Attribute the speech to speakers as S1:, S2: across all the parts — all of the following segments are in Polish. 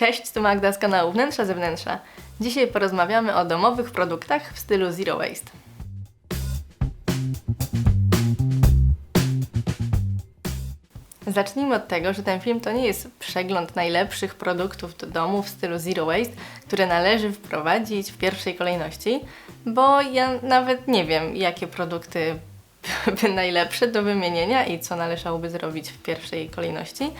S1: Cześć, tu Magda z kanału Wnętrza Zewnętrza. Dzisiaj porozmawiamy o domowych produktach w stylu Zero Waste. Zacznijmy od tego, że ten film to nie jest przegląd najlepszych produktów do domu w stylu Zero Waste, które należy wprowadzić w pierwszej kolejności, bo ja nawet nie wiem, jakie produkty byłyby najlepsze do wymienienia i co należałoby zrobić w pierwszej kolejności,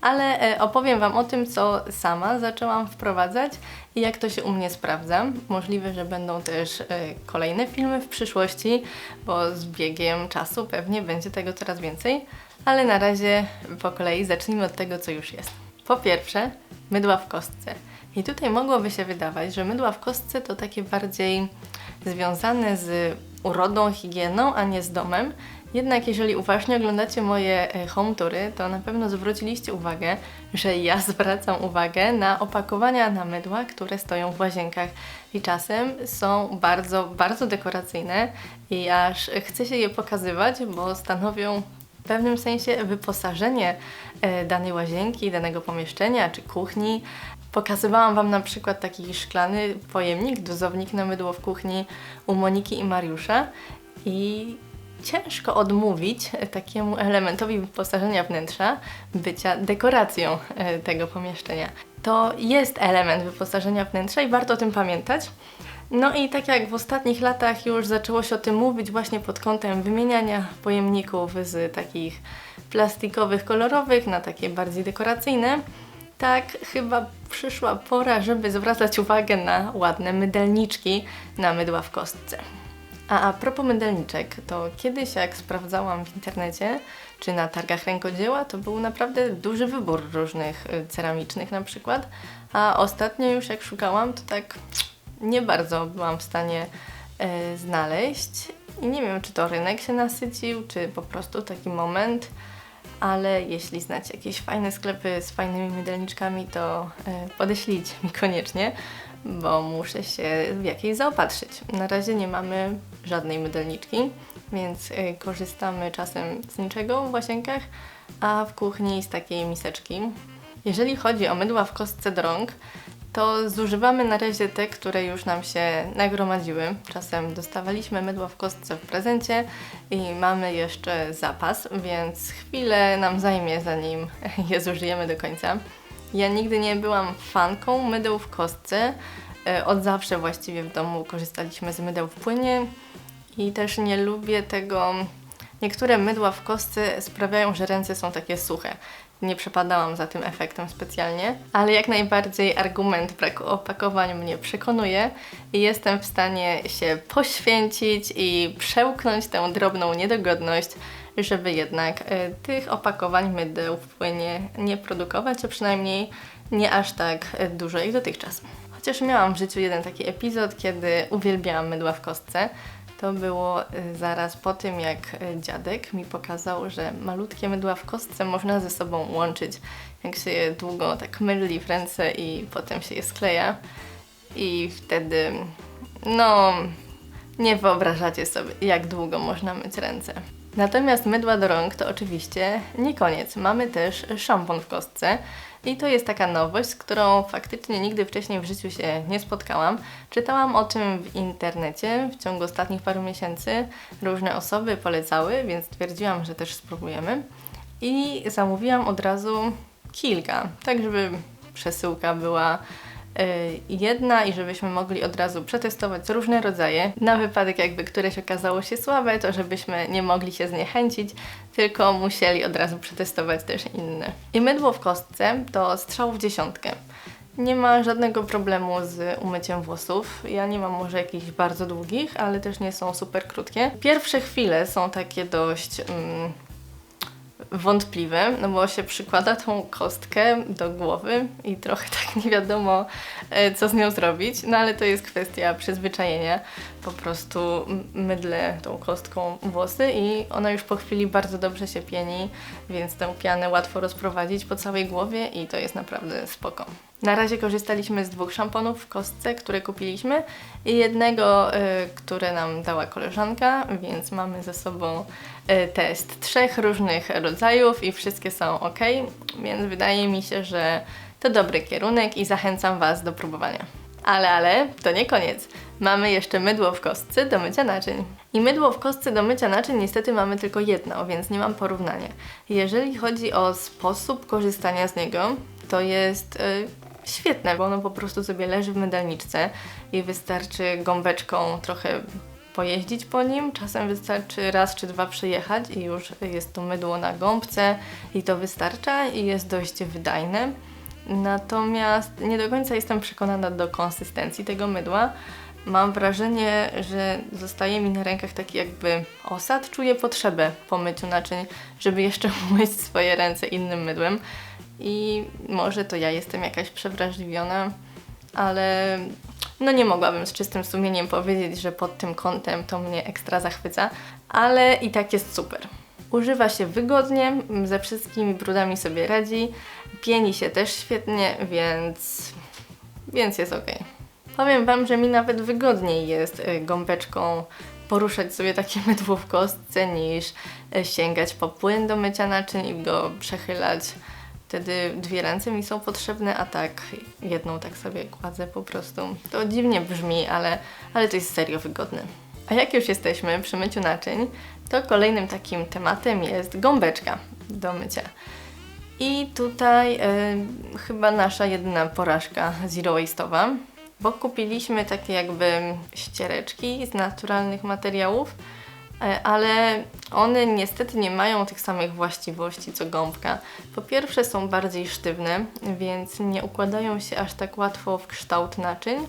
S1: ale e, opowiem Wam o tym, co sama zaczęłam wprowadzać i jak to się u mnie sprawdza. Możliwe, że będą też e, kolejne filmy w przyszłości, bo z biegiem czasu pewnie będzie tego coraz więcej, ale na razie po kolei zacznijmy od tego, co już jest. Po pierwsze, mydła w kostce. I tutaj mogłoby się wydawać, że mydła w kostce to takie bardziej związane z urodą, higieną, a nie z domem. Jednak jeżeli uważnie oglądacie moje e, home toury, to na pewno zwróciliście uwagę, że ja zwracam uwagę na opakowania na mydła, które stoją w łazienkach i czasem są bardzo, bardzo dekoracyjne i aż chce się je pokazywać, bo stanowią w pewnym sensie wyposażenie e, danej łazienki, danego pomieszczenia czy kuchni. Pokazywałam Wam na przykład taki szklany pojemnik, dozownik na mydło w kuchni u Moniki i Mariusza i ciężko odmówić takiemu elementowi wyposażenia wnętrza bycia dekoracją e, tego pomieszczenia. To jest element wyposażenia wnętrza i warto o tym pamiętać. No i tak jak w ostatnich latach już zaczęło się o tym mówić właśnie pod kątem wymieniania pojemników z takich plastikowych, kolorowych na takie bardziej dekoracyjne, tak chyba przyszła pora, żeby zwracać uwagę na ładne mydelniczki na mydła w kostce. A a propos mydelniczek, to kiedyś jak sprawdzałam w internecie, czy na targach rękodzieła, to był naprawdę duży wybór różnych y, ceramicznych na przykład, a ostatnio już jak szukałam, to tak nie bardzo byłam w stanie y, znaleźć i nie wiem, czy to rynek się nasycił, czy po prostu taki moment, ale jeśli znacie jakieś fajne sklepy z fajnymi mydelniczkami, to y, podeślijcie mi koniecznie, bo muszę się w jakiejś zaopatrzyć. Na razie nie mamy żadnej mydelniczki, więc y, korzystamy czasem z niczego w łazienkach, a w kuchni z takiej miseczki. Jeżeli chodzi o mydła w kostce do rąk, to zużywamy na razie te, które już nam się nagromadziły. Czasem dostawaliśmy mydła w kostce w prezencie i mamy jeszcze zapas, więc chwilę nam zajmie, zanim je zużyjemy do końca. Ja nigdy nie byłam fanką mydeł w kostce. E, Od zawsze właściwie w domu korzystaliśmy z mydeł w płynie i też nie lubię tego. Niektóre mydła w kostce sprawiają, że ręce są takie suche. Nie przepadałam za tym efektem specjalnie, ale jak najbardziej argument braku opakowań mnie przekonuje i jestem w stanie się poświęcić i przełknąć tę drobną niedogodność, żeby jednak e, tych opakowań mydeł w płynie nie produkować, a przynajmniej nie aż tak e, dużo jak dotychczas. Chociaż miałam w życiu jeden taki epizod, kiedy uwielbiałam mydła w kostce. To było y, zaraz po tym, jak y, dziadek mi pokazał, że malutkie mydła w kostce można ze sobą łączyć, jak się je długo tak myli w ręce i potem się je skleja. I wtedy, no, nie wyobrażacie sobie, jak długo można myć ręce. Natomiast mydła do rąk to oczywiście nie koniec. Mamy też szampon w kostce. I to jest taka nowość, z którą faktycznie nigdy wcześniej w życiu się nie spotkałam. Czytałam o tym w internecie w ciągu ostatnich paru miesięcy. Różne osoby polecały, więc stwierdziłam, że też spróbujemy. I zamówiłam od razu kilka, tak żeby przesyłka była jedna i żebyśmy mogli od razu przetestować różne rodzaje. Na wypadek jakby któreś okazało się słabe, to żebyśmy nie mogli się zniechęcić, tylko musieli od razu przetestować też inne. I mydło w kostce to strzał w dziesiątkę. Nie ma żadnego problemu z umyciem włosów. Ja nie mam może jakichś bardzo długich, ale też nie są super krótkie. Pierwsze chwile są takie dość mm, wątpliwe, no bo się przykłada tą kostkę do głowy i trochę tak nie wiadomo, e, co z nią zrobić, no ale to jest kwestia przyzwyczajenia. Po prostu mydlę tą kostką włosy i ona już po chwili bardzo dobrze się pieni, więc tę pianę łatwo rozprowadzić po całej głowie i to jest naprawdę spoko. Na razie korzystaliśmy z dwóch szamponów w kostce, które kupiliśmy i jednego, y, które nam dała koleżanka, więc mamy ze sobą y, test trzech różnych rodzajów i wszystkie są ok, więc wydaje mi się, że to dobry kierunek i zachęcam Was do próbowania. Ale, ale, to nie koniec. Mamy jeszcze mydło w kostce do mycia naczyń. I mydło w kostce do mycia naczyń niestety mamy tylko jedno, więc nie mam porównania. Jeżeli chodzi o sposób korzystania z niego, to jest y, świetne, bo ono po prostu sobie leży w mydalniczce i wystarczy gąbeczką trochę pojeździć po nim. Czasem wystarczy raz czy dwa przyjechać i już jest to mydło na gąbce i to wystarcza i jest dość wydajne. Natomiast nie do końca jestem przekonana do konsystencji tego mydła. Mam wrażenie, że zostaje mi na rękach taki jakby osad. Czuję potrzebę po myciu naczyń, żeby jeszcze umyć swoje ręce innym mydłem. I może to ja jestem jakaś przewrażliwiona, ale no nie mogłabym z czystym sumieniem powiedzieć, że pod tym kątem to mnie ekstra zachwyca, ale i tak jest super. Używa się wygodnie, ze wszystkimi brudami sobie radzi, pieni się też świetnie, więc, więc jest ok. Powiem Wam, że mi nawet wygodniej jest y, gąbeczką poruszać sobie takie mydło w kostce niż y, sięgać po płyn do mycia naczyń i go przechylać. Wtedy dwie ręce mi są potrzebne, a tak jedną tak sobie kładzę po prostu. To dziwnie brzmi, ale, ale to jest serio wygodne. A jak już jesteśmy przy myciu naczyń, to kolejnym takim tematem jest gąbeczka do mycia. I tutaj y, chyba nasza jedyna porażka zero waste'owa, bo kupiliśmy takie jakby ściereczki z naturalnych materiałów, y, ale one niestety nie mają tych samych właściwości co gąbka. Po pierwsze są bardziej sztywne, więc nie układają się aż tak łatwo w kształt naczyń,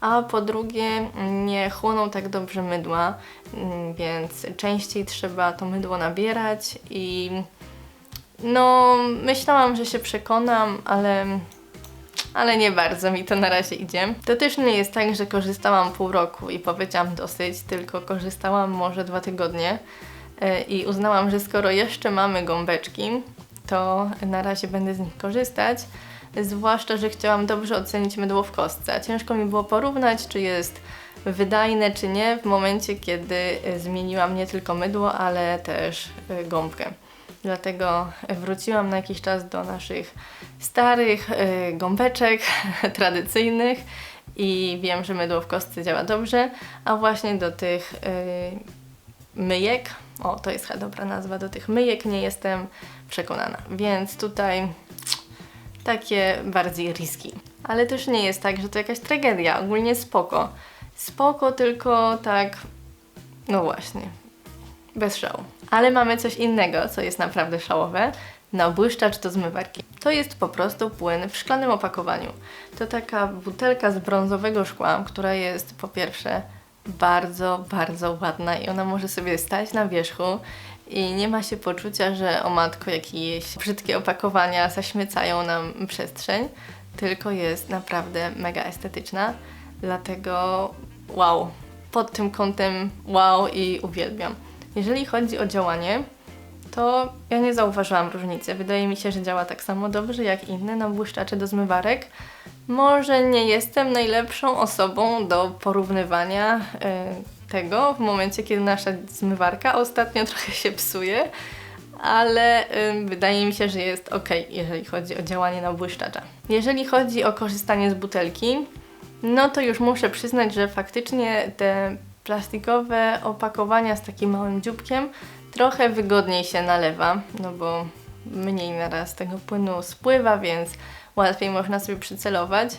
S1: a po drugie nie chłoną tak dobrze mydła, mm, więc częściej trzeba to mydło nabierać i no myślałam, że się przekonam, ale ale nie bardzo mi to na razie idzie. To też nie jest tak, że korzystałam pół roku i powiedziałam dosyć, tylko korzystałam może dwa tygodnie e, i uznałam, że skoro jeszcze mamy gąbeczki, to na razie będę z nich korzystać. Zwłaszcza, że chciałam dobrze ocenić mydło w kostce. Ciężko mi było porównać, czy jest wydajne, czy nie, w momencie, kiedy e, zmieniłam nie tylko mydło, ale też e, gąbkę. Dlatego wróciłam na jakiś czas do naszych starych y, gąbeczek tradycyjnych i wiem, że mydło w kostce działa dobrze, a właśnie do tych y, myjek, o to jest chyba dobra nazwa, do tych myjek nie jestem przekonana. Więc tutaj takie bardziej riski. Ale też nie jest tak, że to jakaś tragedia, ogólnie spoko. Spoko, tylko tak, no właśnie, bez szału. Ale mamy coś innego, co jest naprawdę szałowe. Nabłyszczacz do zmywarki. To jest po prostu płyn w szklanym opakowaniu. To taka butelka z brązowego szkła, która jest po pierwsze bardzo, bardzo ładna i ona może sobie stać na wierzchu i nie ma się poczucia, że o matko jakieś brzydkie opakowania zaśmiecają nam przestrzeń, tylko jest naprawdę mega estetyczna. Dlatego wow, pod tym kątem wow i uwielbiam. Jeżeli chodzi o działanie, to ja nie zauważyłam różnicy. Wydaje mi się, że działa tak samo dobrze jak inne nabłyszczacze do zmywarek. Może nie jestem najlepszą osobą do porównywania y, tego w momencie, kiedy nasza zmywarka ostatnio trochę się psuje, ale y, wydaje mi się, że jest ok, jeżeli chodzi o działanie nabłyszczacza. Jeżeli chodzi o korzystanie z butelki, no to już muszę przyznać, że faktycznie te plastikowe opakowania z takim małym dzióbkiem trochę wygodniej się nalewa, no bo mniej naraz tego płynu spływa, więc łatwiej można sobie przycelować.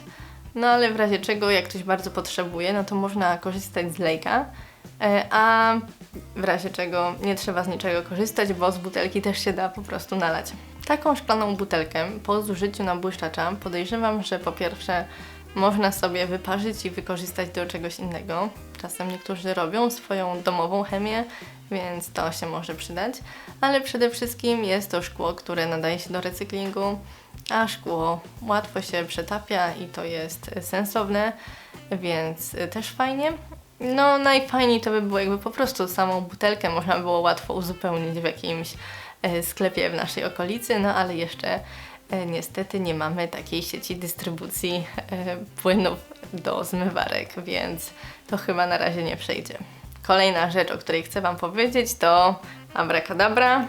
S1: No ale w razie czego, jak ktoś bardzo potrzebuje, no to można korzystać z lejka, e, a w razie czego nie trzeba z niczego korzystać, bo z butelki też się da po prostu nalać. Taką szklaną butelkę po zużyciu na błyszczacza podejrzewam, że po pierwsze można sobie wyparzyć i wykorzystać do czegoś innego. Czasem niektórzy robią swoją domową chemię, więc to się może przydać, ale przede wszystkim jest to szkło, które nadaje się do recyklingu, a szkło łatwo się przetapia i to jest sensowne, więc też fajnie. No najfajniej to by było jakby po prostu samą butelkę można było łatwo uzupełnić w jakimś e, sklepie w naszej okolicy, no ale jeszcze niestety nie mamy takiej sieci dystrybucji e, płynów do zmywarek, więc to chyba na razie nie przejdzie. Kolejna rzecz, o której chcę Wam powiedzieć to abracadabra,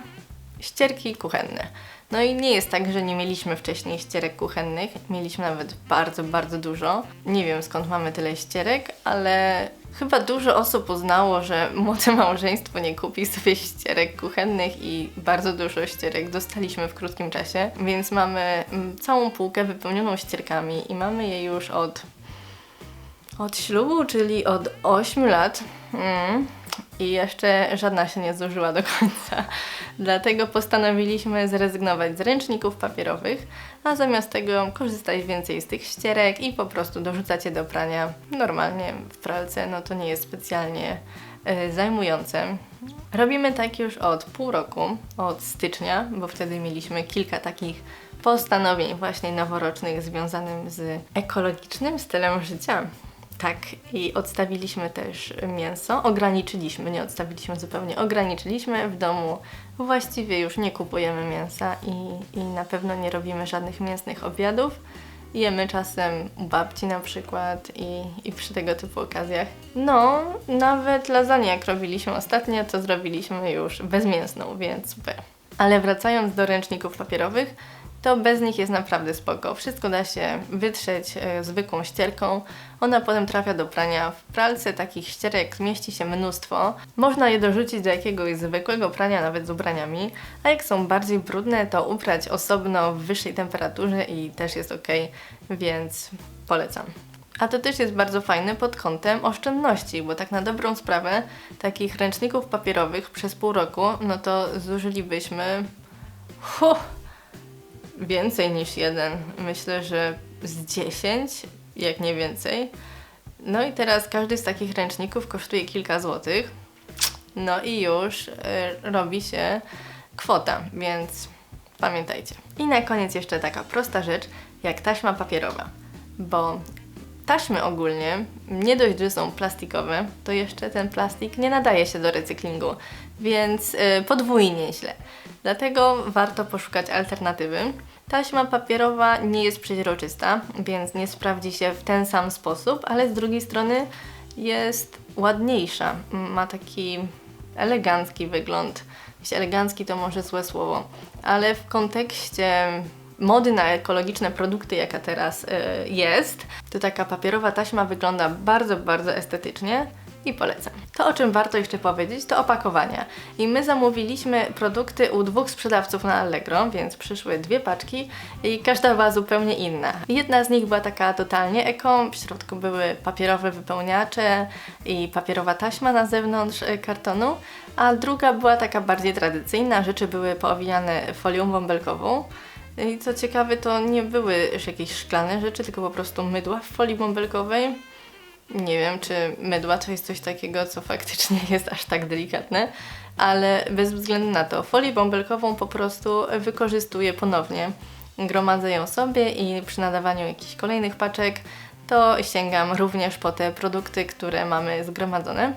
S1: ścierki kuchenne. No i nie jest tak, że nie mieliśmy wcześniej ścierek kuchennych. Mieliśmy nawet bardzo, bardzo dużo. Nie wiem skąd mamy tyle ścierek, ale chyba dużo osób uznało, że młode małżeństwo nie kupi sobie ścierek kuchennych i bardzo dużo ścierek dostaliśmy w krótkim czasie, więc mamy mm, całą półkę wypełnioną ścierkami i mamy je już od od ślubu, czyli od 8 lat. Mm. I jeszcze żadna się nie zużyła do końca. Dlatego postanowiliśmy zrezygnować z ręczników papierowych, a zamiast tego korzystać więcej z tych ścierek i po prostu dorzucać je do prania normalnie w pralce. No to nie jest specjalnie y, zajmujące. Robimy tak już od pół roku, od stycznia, bo wtedy mieliśmy kilka takich postanowień właśnie noworocznych związanych z ekologicznym stylem życia. Tak, i odstawiliśmy też mięso. Ograniczyliśmy, nie odstawiliśmy zupełnie, ograniczyliśmy w domu. Właściwie już nie kupujemy mięsa i, i na pewno nie robimy żadnych mięsnych obiadów. Jemy czasem u babci na przykład i, i przy tego typu okazjach. No, nawet lasagne jak robiliśmy ostatnio, to zrobiliśmy już bezmięsną, więc B. Ale wracając do ręczników papierowych, to bez nich jest naprawdę spoko. Wszystko da się wytrzeć e, zwykłą ścierką. Ona potem trafia do prania. W pralce takich ścierek zmieści się mnóstwo. Można je dorzucić do jakiegoś zwykłego prania, nawet z ubraniami. A jak są bardziej brudne, to uprać osobno w wyższej temperaturze i też jest ok, więc polecam. A to też jest bardzo fajne pod kątem oszczędności, bo tak na dobrą sprawę takich ręczników papierowych przez pół roku, no to zużylibyśmy huh, więcej niż jeden. Myślę, że z 10, jak nie więcej. No i teraz każdy z takich ręczników kosztuje kilka złotych. No i już y, robi się kwota, więc pamiętajcie. I na koniec jeszcze taka prosta rzecz, jak taśma papierowa. Bo taśmy ogólnie, nie dość, że są plastikowe, to jeszcze ten plastik nie nadaje się do recyklingu, więc y, podwójnie źle. Dlatego warto poszukać alternatywy. Taśma papierowa nie jest przeźroczysta, więc nie sprawdzi się w ten sam sposób, ale z drugiej strony jest ładniejsza. Ma taki elegancki wygląd. Jeśli elegancki to może złe słowo, ale w kontekście mody na ekologiczne produkty, jaka teraz y, jest, to taka papierowa taśma wygląda bardzo, bardzo estetycznie i polecam. To, o czym warto jeszcze powiedzieć, to opakowania. I my zamówiliśmy produkty u dwóch sprzedawców na Allegro, więc przyszły dwie paczki i każda była zupełnie inna. Jedna z nich była taka totalnie eko, w środku były papierowe wypełniacze i papierowa taśma na zewnątrz e, kartonu, a druga była taka bardziej tradycyjna, rzeczy były poowijane folią bąbelkową. I co ciekawe, to nie były już jakieś szklane rzeczy, tylko po prostu mydła w folii bąbelkowej nie wiem, czy mydła to jest coś takiego, co faktycznie jest aż tak delikatne, ale bez względu na to, folię bąbelkową po prostu wykorzystuję ponownie. Gromadzę ją sobie i przy nadawaniu jakichś kolejnych paczek to sięgam również po te produkty, które mamy zgromadzone.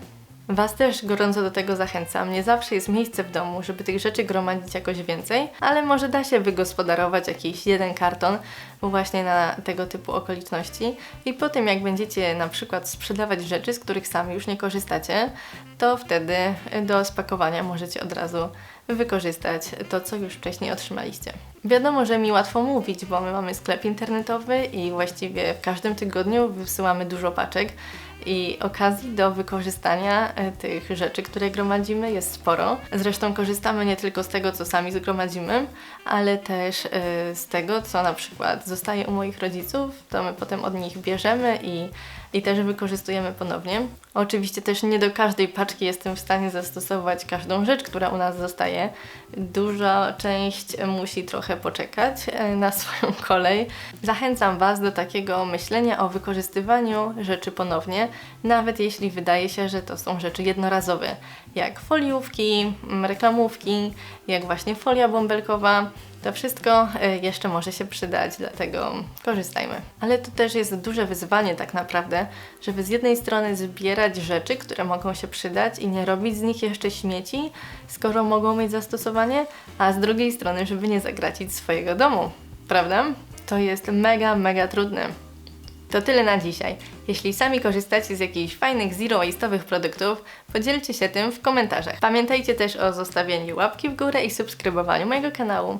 S1: Was też gorąco do tego zachęcam. Nie zawsze jest miejsce w domu, żeby tych rzeczy gromadzić jakoś więcej, ale może da się wygospodarować jakiś jeden karton właśnie na tego typu okoliczności i po tym jak będziecie na przykład sprzedawać rzeczy, z których sami już nie korzystacie, to wtedy do spakowania możecie od razu wykorzystać to, co już wcześniej otrzymaliście. Wiadomo, że mi łatwo mówić, bo my mamy sklep internetowy i właściwie w każdym tygodniu wysyłamy dużo paczek i okazji do wykorzystania e, tych rzeczy, które gromadzimy jest sporo. Zresztą korzystamy nie tylko z tego, co sami zgromadzimy, ale też e, z tego, co na przykład zostaje u moich rodziców, to my potem od nich bierzemy i, i też wykorzystujemy ponownie. Oczywiście też nie do każdej paczki jestem w stanie zastosować każdą rzecz, która u nas zostaje. Duża część musi trochę poczekać e, na swoją kolej. Zachęcam Was do takiego myślenia o wykorzystywaniu rzeczy ponownie, nawet jeśli wydaje się, że to są rzeczy jednorazowe, jak foliówki, reklamówki, jak właśnie folia bąbelkowa. To wszystko e, jeszcze może się przydać, dlatego korzystajmy. Ale to też jest duże wyzwanie tak naprawdę, żeby z jednej strony zbierać rzeczy, które mogą się przydać i nie robić z nich jeszcze śmieci, skoro mogą mieć zastosowanie, a z drugiej strony, żeby nie zagracić swojego domu. Prawda? To jest mega, mega trudne. To tyle na dzisiaj. Jeśli sami korzystacie z jakichś fajnych zero waste'owych produktów, podzielcie się tym w komentarzach. Pamiętajcie też o zostawieniu łapki w górę i subskrybowaniu mojego kanału.